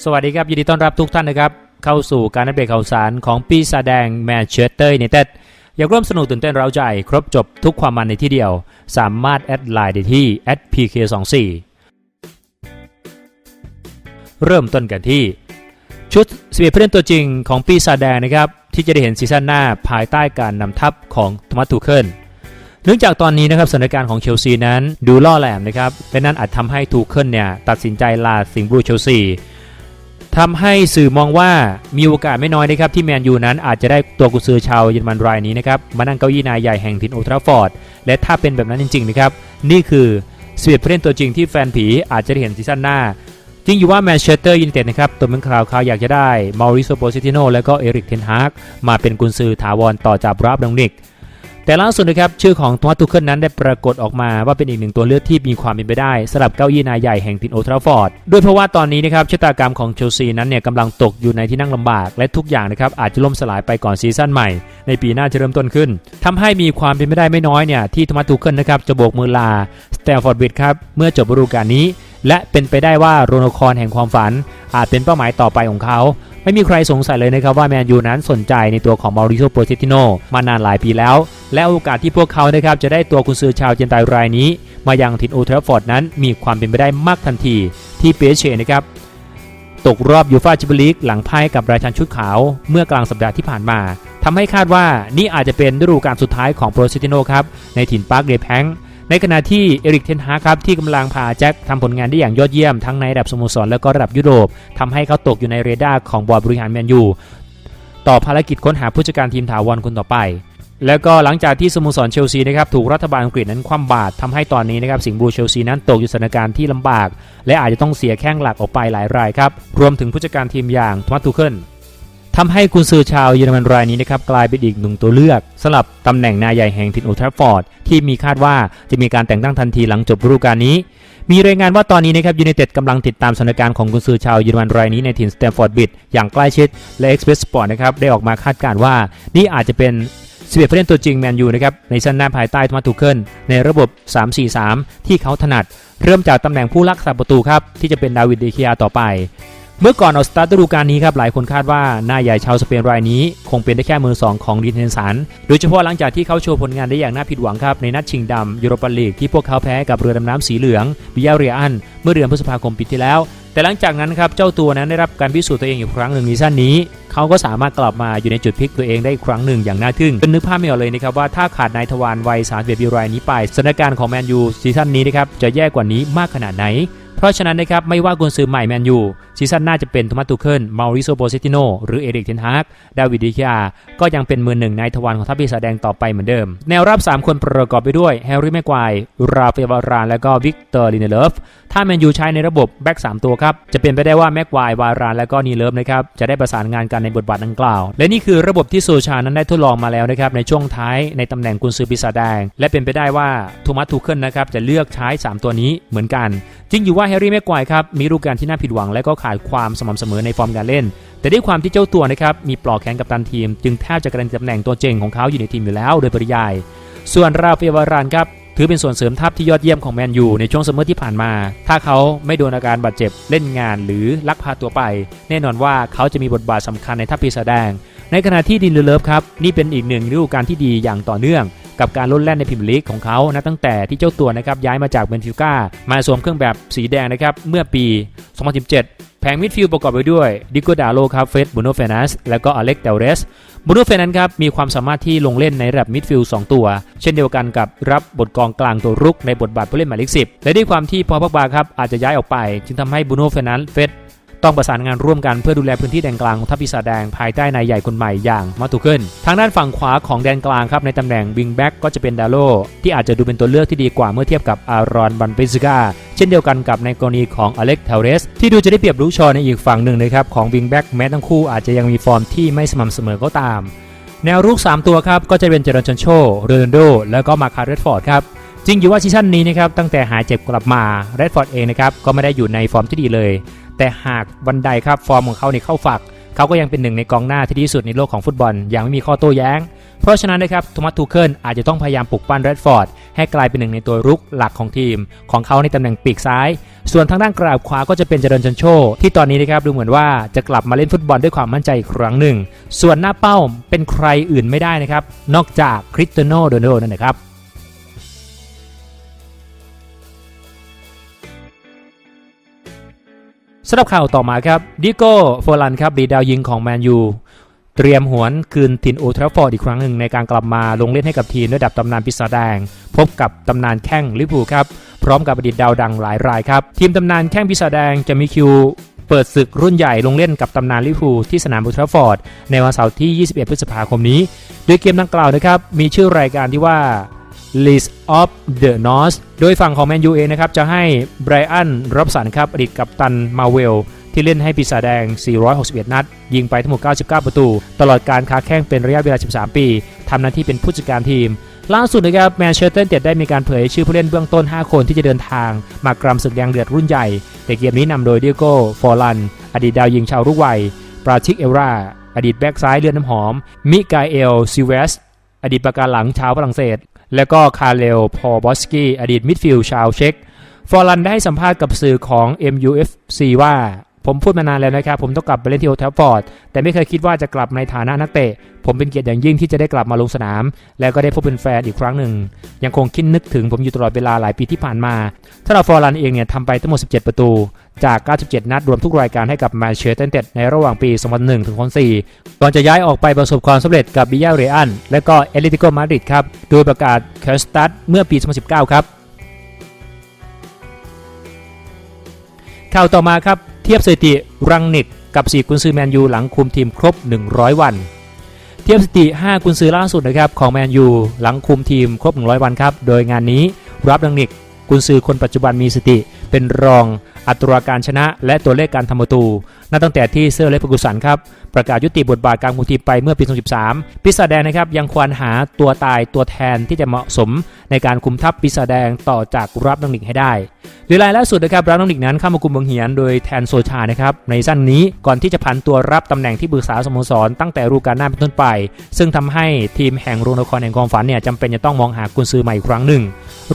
สวัสดีครับ ยินดีต้อนรับทุกท่านนะครับ เข้าสู่การอัปเดตข่าวสารของปีศาจแดงแมนเชสเตอร์ยูไนเต็ดอยากร่วมสนุกตื่นเต้นเร้าใจ ครบจบทุกความมันในที่เดียว สามารถแอดไลน์ได้ที่ @pk24 เริ่มต้นกันที่ ชุด11ผู้เล่นตัวจริงของปีศาจแดงนะครับ ที่จะได้เห็นซีซั่นหน้าภายใต้การนำทัพของโทมัสทูเคิลเนื่องจากตอนนี้นะครับสถานการณ์ของเชลซีนั้นดูล่อแหลมนะครับและนั่นอาจทำให้ทูเคิลเนี่ยตัดสินใจลาสิงห์บลูเชลซี ทำให้สื่อมองว่ามีโอกาสไม่น้อยนะครับที่แมนยูนั้นอาจจะได้ตัวกุซือชาวเยอรมันรายนี้นะครับมานั่งเก้าอี้นายใหญ่แห่งถิ่นโอทราฟฟอร์ด และถ้าเป็นแบบนั้นจริงๆนะครับนี่คือสเวียผู้เล่นตัวจริงที่แฟนผีอาจจะได้เห็นซีซั่นหน้า จริงอยู่ว่าแมนเชสเตอร์ยูไนเต็ดนะครับตัวเป็นข่าวข่าวอยากจะได้มาริโซโปซิติโนและก็เอริกเทนฮากมาเป็นกุนซือถาวรต่อจากบราบดองนิก แต่ล่าสุดนะครับชื่อของทอมัสทุเคิลนั้นได้ปรากฏออกมาว่าเป็นอีกหนึ่งตัวเลือกที่มีความเป็นไปได้สำหรับเก้าอี้นายใหญ่แห่งทินโอลด์แทราฟอร์ดด้วยเพราะว่าตอนนี้นะครับชะตากรรมของเชลซีนั้นเนี่ยกำลังตกอยู่ในที่นั่งลำบาก และทุกอย่างนะครับอาจจะล่มสลายไปก่อนซีซั่นใหม่ ในปีหน้าจะเริ่มต้นขึ้นทำให้มีความเป็นไปได้ไม่น้อยเนี่ยที่ทอมัสทุเคิลนะครับจะโบกมือลาสแตมฟอร์ดบิดครับเมื่อจบฤดูกาลนี้ และเป็นไปได้ว่าโรนัลคอนแห่งความฝัน อาจเป็นเป้าหมายต่อไปของเขา ไม่มีใครสงสัยเลยนะครับว่าแมนยูนั้นสนใจในตัวของมาริโซโปเชติโนมานานหลายปีแล้ว และโอกาสที่พวกเขานะครับจะได้ตัวกุนซือชาวเจนไตรายนี้ มายังทินโอลด์แทราฟฟอร์ดนั้นมีความเป็นไปได้มากทันทีที่เปเชนะครับตกรอบยูฟาแชมเปี้ยนลีกหลังพ่ายกับราชันชุดขาวเมื่อกลางสัปดาห์ที่ผ่านมาทำให้คาดว่านี่อาจจะเป็นฤดูกาลสุดท้ายของโปรเชติโนครับในถิ่นปาร์คเดแพง ในขณะที่เอริกเทนฮาครับที่กำลังพาแจ็คทำผลงานได้อย่างยอดเยี่ยมทั้งในระดับสโมสรและก็ระดับยุโรปทำให้เขาตกอยู่ในเรดาร์ของบอร์ดบริหารแมนยูต่อภารกิจค้นหาผู้จัดการทีมถาวรคนต่อไป แล้วก็หลังจากที่สโมสรเชลซีนะครับถูกรัฐบาลอังกฤษนั้นคว่ำบาตรทำให้ตอนนี้นะครับสิงห์บลูเชลซีนั้นตกอยู่สถานการณ์ที่ลำบาก และอาจจะต้องเสียแข้งหลักออกไปหลายรายครับรวมถึงผู้จัดการทีมอย่างทมัตทูเคิล ทำให้กุนซือชาวเยอรมันรายนี้นะครับกลายเป็นอีกหนึ่งตัวเลือกสำหรับตำแหน่งนายใหญ่แห่งทินโอลแทฟฟอร์ดที่มีคาดว่าจะมีการแต่งตั้งทันทีหลังจบฤดูกาลนี้ มีรายงานว่าตอนนี้นะครับยูไนเต็ดกำลังติดตามสถานการณ์ของกุนซือชาวเยอรมันรายนี้ในถิ่นสแตมฟอร์ดบิดอย่างใกล้ชิด และ Express Sport นะครับได้ออกมาคาดการณ์ว่า นี่อาจจะเป็น11ผู้เล่นตัวจริงแมนยูนะครับในชั้นหน้าภายใต้ทมัสทูเคิลในระบบ 3-4-3 ที่เขาถนัด เริ่มจากตำแหน่งผู้รักษาประตูครับที่จะเป็นดาวิดเดคียต่อไป เมื่อก่อนออกสตาร์ทฤดูกาลนี้ครับหลายคนคาดว่าหน้าใหญ่ชาวสเปนรายนี้ คงเป็นได้แค่มือ 2 ของดินเทนสัน โดยเฉพาะหลังจากที่เขาโชว์ผลงานได้อย่างน่าผิดหวังครับ ในนัดชิงดำยูโรปาลีกที่พวกเขาแพ้กับเรือดำน้ำสีเหลืองบิยาเรียนเมื่อเดือนพฤษภาคมปีที่แล้ว แต่หลังจากนั้นครับเจ้าตัวนั้นได้รับการพิสูจน์ตัวเองอีกครั้งหนึ่งในซีซั่นนี้ เขาก็สามารถกลับมาอยู่ในจุดพลิกตัวเองได้อีกครั้งหนึ่งอย่างน่าทึ่งจนนึกภาพไม่ออกเลยนะครับว่าถ้าขาดนายทวารวัย31ปีรายนี้ไปสถานการณ์ของแมนยูซีซั่นนี้นะครับจะแย่กว่านี้มากขนาดไหน เพราะฉะนั้นนะครับไม่ว่ากุนซือใหม่แมนยู ซีซั่นหน้าจะเป็นโทมัสตูเคิลมาริโซโปเซติโนหรือเอริกเทนฮากดาวิดดิคิอาก็ยังเป็นมือหนึ่งในทวารของทัพปีศาจแดงต่อไปเหมือนเดิม แนวรับ 3 คนประกอบไปด้วยแฮร์รี่แม็กควายราฟาเอลวาราน และก็วิกเตอร์ลินเดเลฟถ้าแมนยูใช้ในระบบแบ็ก3ตัวครับจะเป็นไปได้ว่าแม็กควายวารานและก็นีเลฟนะครับจะได้ประสานงานกันในบทบาทดังกล่าว และนี่คือระบบที่โซชานั้นได้ทดลองมาแล้วนะครับในช่วงท้ายในตำแหน่งกุนซือปีศาจแดง และเป็นไปได้ว่าโทมัสทูเคิลนะครับจะเลือกใช้ 3 ตัวนี้เหมือนกัน จริงอยู่ว่าแฮร์รี่แม็กควครับมีรูปการที่น่าผิดหวังและก็ขาดความสม่ำเสมอในฟอร์มการเล่น แต่ด้วยความที่เจ้าตัวนะครับมีปลอกแขนกับตันทีม จึงแทบจะกระเด็นตำแหน่งตัวเจงของเขาอยู่ในทีมอยู่แล้วโดยปริยาย ส่วนราฟเอลวารานครับถือเป็นส่วนเสริมทัพที่ยอดเยี่ยมของแมนยูในช่วงซัมอที่ผ่านมา ถ้าเขาไม่โดนอาการบาดเจ็บเล่นงานหรือลักพาตัวไป แน่นอนว่าเขาจะมีบทบาทสำคัญในทัพปีศาจแดง ในขณะที่ดินเลเลิฟครับนี่เป็นอีกหนึ่งฤดูกาลที่ดีอย่างต่อเนื่อง กับการลดแล่นในพรีมลีกของเขานะตั้งแต่ที่เจ้าตัวนะครับย้ายมาจากเบนฟิลกามาสวมเครื่องแบบสีแดงนะครับเมื่อปี 2017 แผงมิดฟิลด์ประกอบไปด้วยดิโกดาโลครับเฟสบูโนเฟนัสและก็อเล็กเดลเรสบูโนเฟนันครับมีความสามารถที่ลงเล่นในระดับมิดฟิลด์2ตัว เช่นเดียวกันกับรับบทกองกลางตัวรุกในบทบาทผู้เล่นหมายเลข10และด้วยความที่พอพักบาครับอาจจะย้ายออกไป จึงทำให้บูโนเฟนันเฟส ต้องประสานงานร่วมกันเพื่อดูแลพื้นที่แดนกลางของทัพปีศาจแดงภายใต้นายใหญ่คนใหม่อย่างมาตุเคิลทางด้านฝั่งขวาของแดนกลางครับในตำแหน่งวิงแบ็กก็จะเป็นดาโลที่อาจจะดูเป็นตัวเลือกที่ดีกว่าเมื่อเทียบกับอารอนบันเปซิกาเช่นเดียวกันกับในกรณีของอเล็กเทเรส ที่ดูจะได้เปรียบลูกชอในอีกฝั่งหนึ่งนะครับของวิงแบ็กแม้ทั้งคู่อาจจะยังมีฟอร์มที่ไม่สม่ำเสมอก็ตาม แนวรุก 3 ตัวครับก็จะเป็นเจอร์นชันโชโรนัลโด แล้วก็มาคาร์เรตฟอร์ดครับจริงอยู่ว่าซีซั่นนี้นะครับตั้งแต่หายเจ็บกลับมาเรดฟอร์ดเองนะครับก็ไม่ได้อยู่ในฟอร์มที่ดีเลย แต่หากวันใดครับฟอร์มของเขาในเข้าฝัก เขาก็ยังเป็นหนึ่งในกองหน้าที่ดีที่สุดในโลกของฟุตบอล อย่างไม่มีข้อโต้แย้ง เพราะฉะนั้นนะครับโทมัสทูเคิลอาจจะต้องพยายามปลุกปั้นแรดฟอร์ดให้กลายเป็นหนึ่งในตัวรุกหลักของทีม ของเขาในตำแหน่งปีกซ้าย ส่วนทางด้านกราบขวาก็จะเป็นเจริญจันโช ที่ตอนนี้นะครับดูเหมือนว่าจะกลับมาเล่นฟุตบอลด้วยความมั่นใจอีกครั้งหนึ่ง ส่วนหน้าเป้าเป็นใครอื่นไม่ได้นะครับนอกจากคริสเตียโนโรนัลโดนั่นนะครับ สำหรับข่าวต่อมาครับดิโก้โฟลันครับดีดาวยิงของแมนยูเตรียมหวนคืนถิ่นโอทราฟอร์ดอีกครั้งหนึ่งในการกลับมาลงเล่นให้กับทีมระดับตำนานปีศาจแดง พบกับตำนานแข้งลิเวอร์พูลครับ พร้อมกับอดีตดาวดังหลายรายครับ ทีมตำนานแข้งปีศาจแดงจะมีคิวเปิดศึกรุ่นใหญ่ลงเล่นกับตำนานลิเวอร์พูลที่สนามโอทราฟฟอร์ดในวันเสาร์ที่ 21 พฤษภาคมนี้ โดยเกมดังกล่าวนะครับมีชื่อรายการที่ว่า List of the North โดยฝั่งของแมนยูเองนะครับ จะให้ไบรอันรับสันครับ อดีตกัปตันมาเวล ที่เล่นให้ปีศาจแดง 461 นัด ยิงไปทั้งหมด 99 ประตู ตลอดการค้าแข่งเป็นระยะเวลา 13 ปีทำหน้าที่เป็นผู้จัดการทีม ล่าสุดนะครับแมนเชสเตอร์เต็ดได้มีการเผยชื่อผู้เล่นเบื้องต้น 5 คนที่จะเดินทาง มากรำศึกแดงเดือดรุ่นใหญ่แต่เกมนี้นำโดยเดียโก้ฟอร์ลัน อดีตดาวยิงชาวรุกวัยปราชิกเอราอดีตแบ็กซ้ายเลือดน้ำหอม มิกาเอลซิเวส อดีตประการหลังชาวฝรั่งเศส และก็คาร์เลลพอลบอสกี้อดีตมิดฟิลด์ชาวเช็กฟอร์ลันได้สัมภาษณ์กับสื่อของ MUFC ว่า ผมพูดมานานแล้วนะครับ ผมต้องกลับไปเล่นที่โอทัฟฟอร์ด แต่ไม่เคยคิดว่าจะกลับในฐานะนักเตะ ผมเป็นเกียรติอย่างยิ่งที่จะได้กลับมาลงสนาม แล้วก็ได้พบเป็นแฟนอีกครั้งหนึ่ง ยังคงคิดนึกถึงผมอยู่ตลอดเวลาหลายปีที่ผ่านมา ถ้าเราฟอร์ลันเองเนี่ยทำไปทั้งหมด 17 ประตู จาก 97 นัดรวมทุกรายการให้กับแมนเชสเตอร์ยูไนเต็ดในระหว่างปี 2001 ถึง 2004 ก่อนจะย้ายออกไปประสบความสำเร็จกับบิยาเรอัน และก็เอตเลติโกมาดริดครับ โดยประกาศแคสตัดเมื่อปี 2019 ครับข่าวต่อมาครับ เทียบสถิติรังนิกกับ 4 กุนซือแมนยูหลังคุมทีมครบ 100 วัน เทียบสถิติ 5 กุนซือล่าสุดนะครับของแมนยูหลังคุมทีมครบ 100 วันครับ โดยงานนี้รับรังนิกกุนซือคนปัจจุบันมีสถิติ เป็นรองอัตราการชนะและตัวเลขการทำประตูนับตั้งแต่ที่เซอร์เลฟกุสันครับ ประกาศยุติบทบาทการคุมทีมไปเมื่อปี 2013 ปีศาจแดงนะครับยังควรหาตัวตายตัวแทนที่จะเหมาะสมในการคุมทัพปีศาจแดงต่อจากรับนังหนิกให้ได้โดยรายล่าสุดนะครับรับนังหนิกนั้นเข้ามาคุมเมืองเหียนโดยแทนโซชานะครับในสั้นนี้ก่อนที่จะผันตัวรับตำแหน่งที่ปรึกษาสโมสร ตั้งแต่ฤดูกาลหน้าเป็นต้นไป ซึ่งทำให้ทีมแห่งโรงละครแห่งความฝันเนี่ยจำเป็นจะต้องมองหากุนซือใหม่อีกครั้งหนึ่ง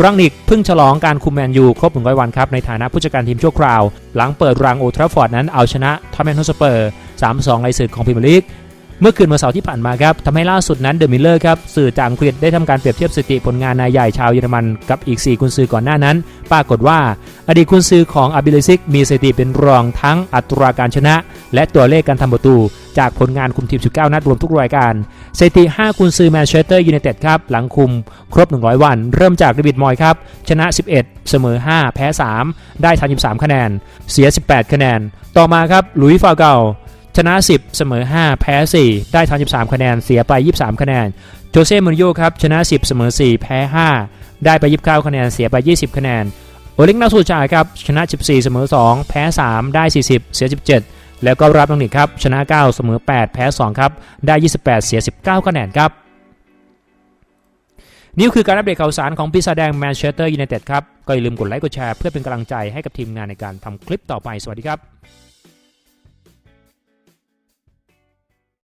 รังนิกเพิ่งฉลองการคุมแมนยูครบ100วันครับในฐานะผู้จัดการทีมชั่วคราว หลังเปิดรังโอทราฟอร์ดนั้นเอาชนะทอมแมนฮอสเปอร์ 3-2 ในศึกของพรีเมียร์ลีก เมื่อคืนวันเสาร์ที่ผ่านมาครับทำให้ล่าสุดนั้นเดอะมิลเลอร์ครับสื่อจากอังกฤษได้ทำการเปรียบเทียบสถิติผลงานนายใหญ่ชาวเยอรมันกับอีก 4 กุนซือก่อนหน้านั้น ปรากฏว่า อดีตกุนซือของอาบิเลซิกมีสถิติเป็นรองทั้งอัตราการชนะ และตัวเลขการทำประตู จากผลงานคุมทีม 19 นัดรวมทุกรายการสถิติ 5 กุนซือแมนเชสเตอร์ยูไนเต็ดครับหลังคุมครบ 100 วัน เริ่มจากเดวิดมอยครับชนะ 11 เสมอ 5 แพ้ 3 ได้ 33 คะแนน เสีย 18 คะแนน ต่อมาครับลุยฟาเกา ชนะ 10 เสมอ 5 แพ้ 4 ได้ 33 คะแนน เสียไป 23 คะแนน โจเซ่มูรินโญ่ครับ ชนะ 10 เสมอ 4 แพ้ 5 ได้ไป 29 คะแนน เสียไป 20 คะแนน โอเล็กนาสูชาครับ ชนะ 14 เสมอ 2 แพ้ 3 ได้ 40 เสีย 17 แล้วก็รับน้องหนิกครับ ชนะ 9 เสมอ 8 แพ้ 2 ครับ ได้ 28 เสีย 19 คะแนนครับ นี่คือการอัปเดตข่าวสารของปีศาจแดงแมนเชสเตอร์ยูไนเต็ดครับ ก็อย่าลืมกดไลค์ กดแชร์เพื่อเป็นกำลังใจให้กับทีมงานในการทำคลิปต่อไป สวัสดีครับ